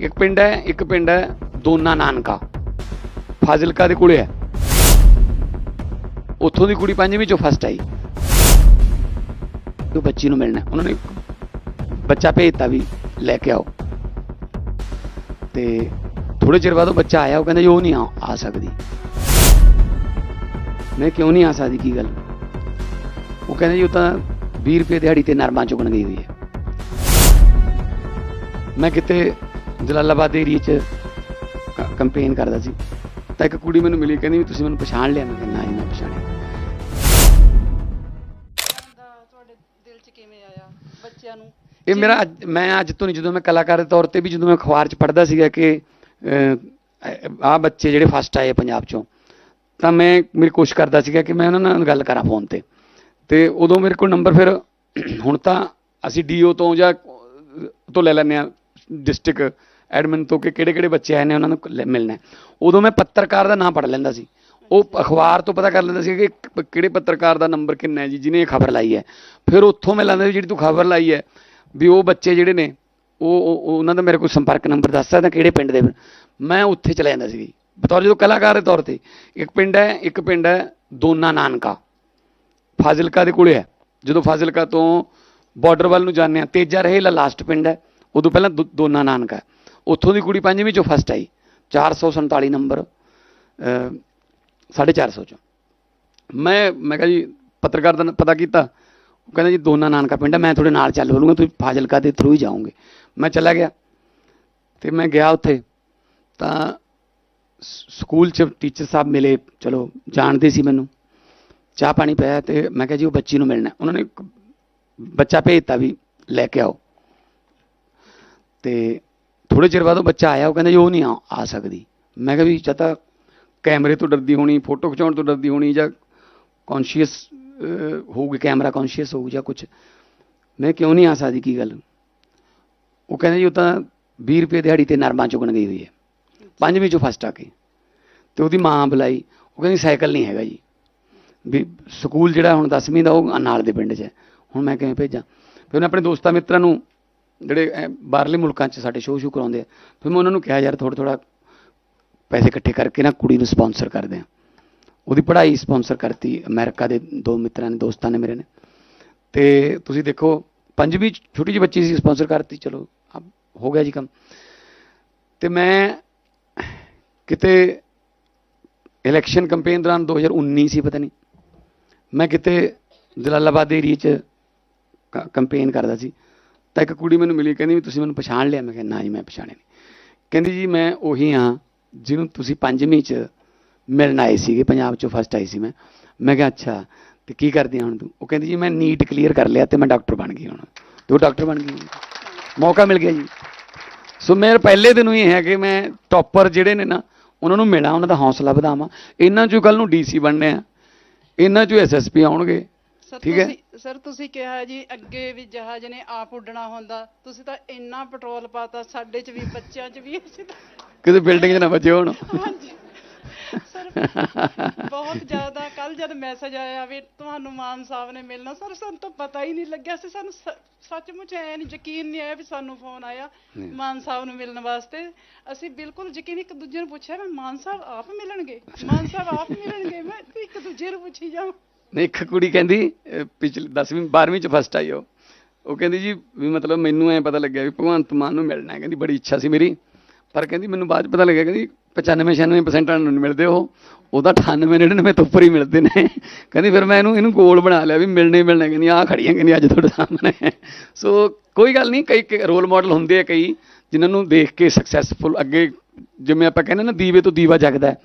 ਇੱਕ ਪਿੰਡ ਹੈ, ਇੱਕ ਪਿੰਡ ਹੈ, ਦੋਨਾ ਨਾਨਕਾ। ਫਾਜ਼ਿਲਕਾ ਦੇ ਕੋਲੇ ਹੈ। ਉੱਥੋਂ ਦੀ ਕੁੜੀ ਪੰਜਵੀਂ ਚੋਂ ਫਸਟ ਆਈ। ਉਹ ਬੱਚੀ ਨੂੰ ਮਿਲਣਾ। ਉਹਨਾਂ ਨੇ ਇੱਕ ਬੱਚਾ ਭੇਜਤਾ ਵੀ ਲੈ ਕੇ ਆਓ। ਤੇ ਥੋੜੇ ਚਿਰ ਬਾਅਦ ਉਹ ਬੱਚਾ ਆਇਆ, ਉਹ ਕਹਿੰਦਾ ਜੀ, ਉਹ ਨਹੀਂ ਆ ਆ ਸਕਦੀ। ਮੈਂ ਕਿਉਂ ਨਹੀਂ ਆ ਸਕਦੀ, ਕੀ ਗੱਲ? ਉਹ ਕਹਿੰਦਾ ਜੀ, ਉਹ ਤਾਂ 20 ਰੁਪਏ ਦਿਹਾੜੀ ਤੇ ਨਰਮਾ ਚੁਗਣ ਗਈ ਹੋਈ ਹੈ। ਮੈਂ ਕਿਤੇ ਜਲਾਲਾਬਾਦ ਏਰੀਏ 'ਚ ਕੰਪੇਨ ਕਰਦਾ ਸੀ। ਤਾਂ ਇੱਕ ਕੁੜੀ ਮੈਨੂੰ ਮਿਲੀ ਕਹਿੰਦੀ ਵੀ ਤੁਸੀਂ ਮੈਨੂੰ ਪਛਾਣ ਲਿਆ। ਮੈਂ ਕਿਹਾ ਨਾ ਜੀ ਮੈਂ ਪਛਾਣਿਆ ਦਾ ਬੱਚਿਆਂ ਨੂੰ? ਇਹ ਮੇਰਾ ਮੈਂ ਅੱਜ ਤੋਂ ਨਹੀਂ ਜਦੋਂ ਮੈਂ ਕਲਾਕਾਰ ਦੇ ਤੌਰ ਤੇ ਵੀ ਜਦੋਂ ਮੈਂ ਅਖਬਾਰ 'ਚ ਪੜ੍ਹਦਾ ਸੀਗਾ ਕਿ ਆ ਬੱਚੇ ਜਿਹੜੇ ਫਸਟ ਆਏ ਪੰਜਾਬ 'ਚੋਂ ਤਾਂ ਮੈਂ ਮੇਰੀ ਕੋਸ਼ਿਸ਼ ਕਰਦਾ ਸੀਗਾ ਕਿ ਮੈਂ ਉਹਨਾਂ ਨਾਲ ਗੱਲ ਕਰਾਂ ਫੋਨ ਤੇ। ਤੇ ਉਦੋਂ ਮੇਰੇ ਕੋਲ ਨੰਬਰ ਫਿਰ ਹੁਣ ਤਾਂ ਅਸੀਂ ਡੀਓ ਤੋਂ ਜਾਂ ਤੋਂ ਲੈ ਲੈਂਦੇ ਆ ਡਿਸਟ੍ਰਿਕਟ ਐਡਮਿਨ ਤੋਂ ਕਿ ਕਿਹੜੇ ਕਿਹੜੇ ਬੱਚੇ ਆਏ ਨੇ ਉਹਨਾਂ ਨੂੰ ਲ ਮਿਲਣਾ ਹੈ। ਉਦੋਂ ਮੈਂ ਪੱਤਰਕਾਰ ਦਾ ਨਾਂ ਪੜ੍ਹ ਲੈਂਦਾ ਸੀ। ਉਹ ਅਖਬਾਰ ਤੋਂ ਪਤਾ ਕਰ ਲੈਂਦਾ ਸੀ ਕਿ ਕ- ਕਿਹੜੇ ਪੱਤਰਕਾਰ ਦਾ ਨੰਬਰ ਕਿੰਨਾ ਹੈ ਜੀ, ਜਿਹਨੇ ਇਹ ਖਬਰ ਲਾਈ ਹੈ। ਫਿਰ ਉੱਥੋਂ ਮੈਂ ਲੈਂਦਾ ਸੀ, ਜਿਹੜੀ ਤੂੰ ਖਬਰ ਲਾਈ ਹੈ ਵੀ ਉਹ ਬੱਚੇ ਜਿਹੜੇ ਨੇ, ਉਹ, ਉਹ- ਉਹਨਾਂ ਦਾ ਮੇਰੇ ਕੋਲ ਸੰਪਰਕ ਨੰਬਰ ਦੱਸ ਸਕਦਾ ਕਿਹੜੇ ਪਿੰਡ ਦੇ। ਮੈਂ ਉੱਥੇ ਚਲਾ ਜਾਂਦਾ ਸੀ। ਬਤੌਰ ਜਦੋਂ ਕਲਾਕਾਰ ਦੇ ਤੌਰ ਤੇ ਇੱਕ ਪਿੰਡ ਹੈ, ਇੱਕ ਪਿੰਡ ਹੈ, ਦੋਨਾ ਨਾਨਕਾ। ਫਾਜ਼ਿਲਕਾ ਦੇ ਕੋਲੇ ਹੈ। ਜਦੋਂ ਫਾਜ਼ਿਲਕਾ ਤੋਂ ਬਾਰਡਰ ਵੱਲ ਨੂੰ ਜਾਂਦੇ ਆ ਤੇਜਾ ਰਹੇਲਾ ਲਾਸਟ ਪਿੰਡ ਹੈ। ਉਦੋਂ ਪਹਿਲਾਂ ਦੋ- ਦੋਨਾ ਨਾਨਕਾ ਹੈ। ਉੱਥੋਂ ਦੀ ਕੁੜੀ ਪੰਜਵੀਂ ਚੋਂ ਫਸਟ ਆਈ 447 ਨੰਬਰ ਅਹ, 450 ਚੋਂ। ਮੈਂ ਮੈਂ ਕਿਹਾ ਜੀ ਪੱਤਰਕਾਰ ਦਾ ਪਤਾ ਕੀਤਾ ਉਹ ਕਹਿੰਦਾ ਜੀ ਦੋਨਾਂ ਨਾਨਕਾ ਪਿੰਡ ਹੈ ਮੈਂ ਤੁਹਾਡੇ ਨਾਲ ਚੱਲ ਵਲੂੰਗਾ ਤੁਸੀਂ ਫਾਜ਼ਿਲਕਾ ਦੇ ਥਰੂ ਹੀ ਜਾਓਗੇ। ਮੈਂ ਚਲਾ ਗਿਆ ਤੇ ਮੈਂ ਗਿਆ ਉੱਥੇ ਤਾਂ ਸਕੂਲ 'ਚ ਟੀਚਰ ਸਾਹਿਬ ਮਿਲੇ ਚਲੋ ਜਾਣਦੇ ਸੀ ਮੈਨੂੰ। ਚਾਹ ਪਾਣੀ ਪਿਆ ਤੇ ਮੈਂ ਕਿਹਾ ਜੀ ਉਹ ਬੱਚੀ ਨੂੰ ਮਿਲਣਾ। ਉਹਨਾਂ ਨੇ ਇੱਕ ਬੱਚਾ ਭੇਜਤਾ ਵੀ ਲੈ ਕੇ ਆਓ। ਤੇ ਥੋੜੇ ਚਿਰ ਬਾਅਦ ਉਹ ਬੱਚਾ ਆਇਆ, ਉਹ ਕਹਿੰਦਾ ਜੀ ਉਹ ਨਹੀਂ ਆ ਆ ਸਕਦੀ। ਮੈਂ ਕਿਹਾ ਵੀ ਜਾਂ ਤਾਂ ਕੈਮਰੇ ਤੋਂ ਡਰਦੀ ਹੋਣੀ, ਫੋਟੋ ਖਿਚਾਉਣ ਤੋਂ ਡਰਦੀ ਹੋਣੀ ਜਾਂ ਕੌਨਸ਼ੀਅਸ ਹੋਊਗੀ, ਕੈਮਰਾ ਕੌਨਸ਼ੀਅਸ ਹੋਊ ਜਾਂ ਕੁਝ ਮੈਂ ਕਿਉਂ ਨਹੀਂ ਆ ਸਕਦੀ ਕੀ ਗੱਲ? ਉਹ ਕਹਿੰਦਾ ਜੀ ਉਹ ਤਾਂ 20 ਰੁਪਏ ਦਿਹਾੜੀ ਤੇ ਨਰਮਾ ਚੁਗਣ ਗਈ ਹੋਈ ਹੈ। ਪੰਜਵੀਂ ਚੋਂ ਫਸਟ ਆ ਕੇ। ਤੇ ਉਹਦੀ ਮਾਂ ਬੁਲਾਈ। ਉਹ ਕਹਿੰਦੀ ਸਾਈਕਲ ਨਹੀਂ ਹੈਗਾ ਜੀ। ਵੀ ਸਕੂਲ ਜਿਹੜਾ ਹੁਣ 10ਵੀਂ ਦਾ ਉਹ ਨਾਲ ਦੇ ਪਿੰਡ 'ਚ ਹੈ। ਹੁਣ ਮੈਂ ਕਿਵੇਂ ਭੇਜਾਂ? ਫਿਰ ਉਹਨੇ ਆਪਣੇ ਦੋਸਤਾਂ ਮਿੱਤਰਾਂ ਨੂੰ ਜਿਹੜੇ, ਐਂ, ਬਾਹਰਲੇ ਮੁਲਕਾਂ 'ਚ ਸਾਡੇ ਸ਼ੋਅ ਸ਼ੂ ਕਰਾਉਂਦੇ ਆ, ਫਿਰ ਮੈਂ ਉਹਨਾਂ ਨੂੰ ਕਿਹਾ, ਯਾਰ ਥੋੜਾ ਥੋੜਾ ਪੈਸੇ ਇਕੱਠੇ ਕਰਕੇ ਨਾ ਕੁੜੀ ਨੂੰ ਸਪਾਂਸਰ ਕਰਦੇ ਆ। ਉਹਦੀ ਪੜ੍ਹਾਈ ਸਪਾਂਸਰ ਕਰਤੀ ਅਮਰੀਕਾ ਦੇ ਦੋ ਮਿੱਤਰਾਂ ਨੇ, ਦੋਸਤਾਂ ਨੇ ਮੇਰੇ ਨੇ। ਤੇ ਤੁਸੀਂ ਦੇਖੋ ਪੰਜਵੀਂ ਛੋਟੀ ਜਿਹੀ ਬੱਚੀ ਸੀ, ਸਪਾਂਸਰ ਕਰਤੀ, ਚਲੋ ਹੋ ਗਿਆ ਜੀ ਕੰਮ। ਤੇ ਮੈਂ ਕਿਤੇ ਇਲੈਕਸ਼ਨ ਕੈਂਪੇਨ ਦੌਰਾਨ 2019 ਸੀ, ਪਤਾ ਨਹੀਂ, ਮੈਂ ਕਿਤੇ ਜਲਾਲਾਬਾਦ ਏਰੀਏ 'ਚ ਕੰਪੇਨ ਕਰਦਾ ਸੀ। ਤਾਂ ਇੱਕ ਕੁੜੀ ਮੈਨੂੰ ਮਿਲੀ, ਕਹਿੰਦੀ ਵੀ ਤੁਸੀਂ ਮੈਨੂੰ ਪਛਾਣ ਲਿਆ। ਮੈਂ ਕਿਹਾ, ਨਾ ਜੀ, ਮੈਂ ਪਛਾਣਿਆ ਨਹੀਂ। ਕਹਿੰਦੀ ਜੀ, ਮੈਂ ਉਹੀ ਹਾਂ ਜਿਹਨੂੰ ਤੁਸੀਂ ਪੰਜਵੀਂ 'ਚ ਮਿਲਣ ਆਏ ਸੀਗੇ, ਪੰਜਾਬ 'ਚੋਂ ਫਸਟ ਆਈ ਸੀ ਮੈਂ। ਮੈਂ ਕਿਹਾ, ਅੱਛਾ, ਤੇ ਕੀ ਕਰਦੀ ਹਾਂ ਹੁਣ ਤੂੰ? ਉਹ ਕਹਿੰਦੀ ਜੀ, ਮੈਂ ਨੀਟ ਕਲੀਅਰ ਕਰ ਲਿਆ ਤੇ ਮੈਂ ਡਾਕਟਰ ਬਣ ਗਈ ਹੁਣ। ਤੇ ਉਹ ਡਾਕਟਰ ਬਣ ਗਈ। ਮੌਕਾ ਮਿਲ ਗਿਆ ਜੀ। ਸੋ ਮੇਰੇ ਪਹਿਲੇ ਦਿਨ ਹੀ ਹੈ ਕਿ ਮੈਂ ਟੌਪਰ ਜਿਹੜੇ ਨੇ ਨਾ, ਉਹਨਾਂ ਨੂੰ ਮਿਲਾਂ, ਉਹਨਾਂ ਦਾ ਹੌਸਲਾ ਵਧਾਵਾਂ। ਇਹਨਾਂ ਚੋਂ ਕੱਲ ਨੂੰ ਡੀਸੀ ਬਣਨੇ ਆ। ਇਹਨਾਂ ਚੋਂ ਐਸਐਸਪੀ ਆਉਣਗੇ। ਠੀਕ ਹੈ। ਸਰ ਤੁਸੀਂ ਕਿਹਾ ਜੀ ਅੱਗੇ ਵੀ ਜਹਾਜ਼ ਨੇ ਆਪ ਉੱਡਣਾ ਹੁੰਦਾ। ਤੁਸੀਂ ਤਾਂ ਇੰਨਾ ਪੈਟਰੋਲ ਪਾਤਾ ਸਾਡੇ 'ਚ ਵੀ ਬੱਚਿਆਂ 'ਚ ਵੀ ਅਸੀਂ ਤਾਂ ਕਿਤੇ ਬਿਲਡਿੰਗ 'ਚ ਨਾ ਵੱਜੇ ਹੋਣ। ਹਾਂਜੀ। ਸਰ ਬਹੁਤ ਜ਼ਿਆਦਾ ਕੱਲ ਜਦ ਮੈਸੇਜ ਆਇਆ ਵੀ ਤੁਹਾਨੂੰ ਮਾਨ ਸਾਹਿਬ ਨੇ ਮਿਲਣਾ ਸਰ ਸਾਨੂੰ ਤਾਂ ਪਤਾ ਹੀ ਨਹੀਂ ਲੱਗਿਆ ਸੀ। ਸਾਨੂੰ ਸੱਚਮੁੱਚ ਐ ਨਹੀਂ ਯਕੀਨ ਨਹੀਂ ਆਇਆ ਵੀ ਸਾਨੂੰ ਫੋਨ ਆਇਆ। ਮਾਨ ਸਾਹਿਬ ਨੂੰ ਮਿਲਣ ਵਾਸਤੇ। ਅਸੀਂ ਬਿਲਕੁਲ ਯਕੀਨ ਇੱਕ ਦੂਜੇ ਨੂੰ ਪੁੱਛਿਆ ਵੀ ਮਾਨ ਸਾਹਿਬ ਆਪ ਮਿਲਣਗੇ? ਮਾਨ ਸਾਹਿਬ ਆਪ ਮਿਲਣਗੇ? ਮੈਂ ਇੱਕ ਦੂਜੇ ਨੂੰ ਪੁੱਛੀ ਜਾਵਾਂ। ਨਹੀਂ, ਇੱਕ ਕੁੜੀ ਕਹਿੰਦੀ, ਅਹ, ਪਿਛਲੀ 10ਵੀਂ 12ਵੀਂ 'ਚ ਫਸਟ ਆਈ ਉਹ। ਉਹ ਕਹਿੰਦੀ ਜੀ ਵੀ ਮਤਲਬ ਮੈਨੂੰ ਐ ਪਤਾ ਲੱਗਿਆ ਵੀ ਭਗਵੰਤ ਮਾਨ ਨੂੰ ਮਿਲਣਾ ਹੈ। ਕਹਿੰਦੀ ਬੜੀ ਇੱਛਾ ਸੀ ਮੇਰੀ। ਪਰ ਕਹਿੰਦੀ ਮੈਨੂੰ ਬਾਅਦ 'ਚ ਪਤਾ ਲੱਗਿਆ, ਕਹਿੰਦੀ 95 96% ਨੂੰ ਮਿਲਦੇ ਉਹ। ਉਹਦਾ 98 99 ਤੋਂ ਉੱਪਰ ਹੀ ਮਿਲਦੇ ਨੇ। ਕਹਿੰਦੀ ਫਿਰ ਮੈਂ ਇਹਨੂੰ ਇਹਨੂੰ ਗੋਲ ਬਣਾ ਲਿਆ ਵੀ ਮਿਲਣੇ ਮਿਲਣੇ ਕਹਿੰਦੀ ਆਹ ਖੜੀਆਂ, ਕਹਿੰਦੀ ਅੱਜ ਤੁਹਾਡੇ ਸਾਹਮਣੇ। ਸੋ ਕੋਈ ਗੱਲ ਨਹੀਂ, ਕਈ ਰੋਲ ਮਾਡਲ ਹੁੰਦੇ ਆ ਕਈ, ਜਿਨ੍ਹਾਂ ਨੂੰ ਦੇਖ ਕੇ ਸਕਸੈਸਫੁਲ ਅੱਗੇ ਜਿਵੇਂ ਆਪਾਂ ਕਹਿੰਦੇ ਨਾ, ਦੀਵੇ ਤੋਂ ਦੀਵਾ ਜਗਦਾ ਹੈ।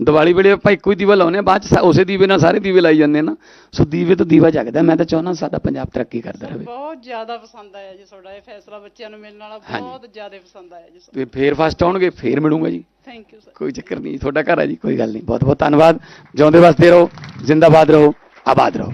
ਦੀਵਾਲੀ ਵੇਲੇ ਆਪਾਂ ਇੱਕੋ ਹੀ ਦੀਵਾ ਲਾਉਂਦੇ ਆ ਬਾਅਦ ਚ ਉਸੇ ਦੀਵੇ ਨਾਲ ਸਾਰੇ ਦੀਵੇ ਲਾਈ ਜਾਂਦੇ ਆ ਨਾ। ਸੋ ਦੀਵੇ ਤੋਂ ਦੀਵਾ ਜਗਦਾ ਮੈਂ ਤਾਂ ਚਾਹੁੰਦਾ ਸਾਡਾ ਪੰਜਾਬ ਤਰੱਕੀ ਕਰਦਾ ਰਹੇ। ਬਹੁਤ ਜ਼ਿਆਦਾ ਪਸੰਦ ਆਇਆ ਜੀ ਤੁਹਾਡਾ ਇਹ ਫੈਸਲਾ ਬੱਚਿਆਂ ਨੂੰ ਮਿਲਣ ਵਾਲਾ ਹਾਂਜੀ। ਬਹੁਤ ਜ਼ਿਆਦਾ ਪਸੰਦ ਆਇਆ ਜੀ ਤੇ ਫੇਰ ਫਸਟ ਆਉਣਗੇ ਫੇਰ ਮਿਲੂੰਗਾ ਜੀ। ਥੈਂਕ ਯੂ ਸਰ ਕੋਈ ਚੱਕਰ ਨਹੀਂ ਤੁਹਾਡਾ ਘਰ ਹੈ ਜੀ ਕੋਈ ਗੱਲ ਨਹੀਂ। ਬਹੁਤ ਬਹੁਤ ਧੰਨਵਾਦ। ਜਿਉਂਦੇ ਵਸਦੇ ਰਹੋ ਜ਼ਿੰਦਾਬਾਦ ਰਹੋ ਆਬਾਦ ਰਹੋ।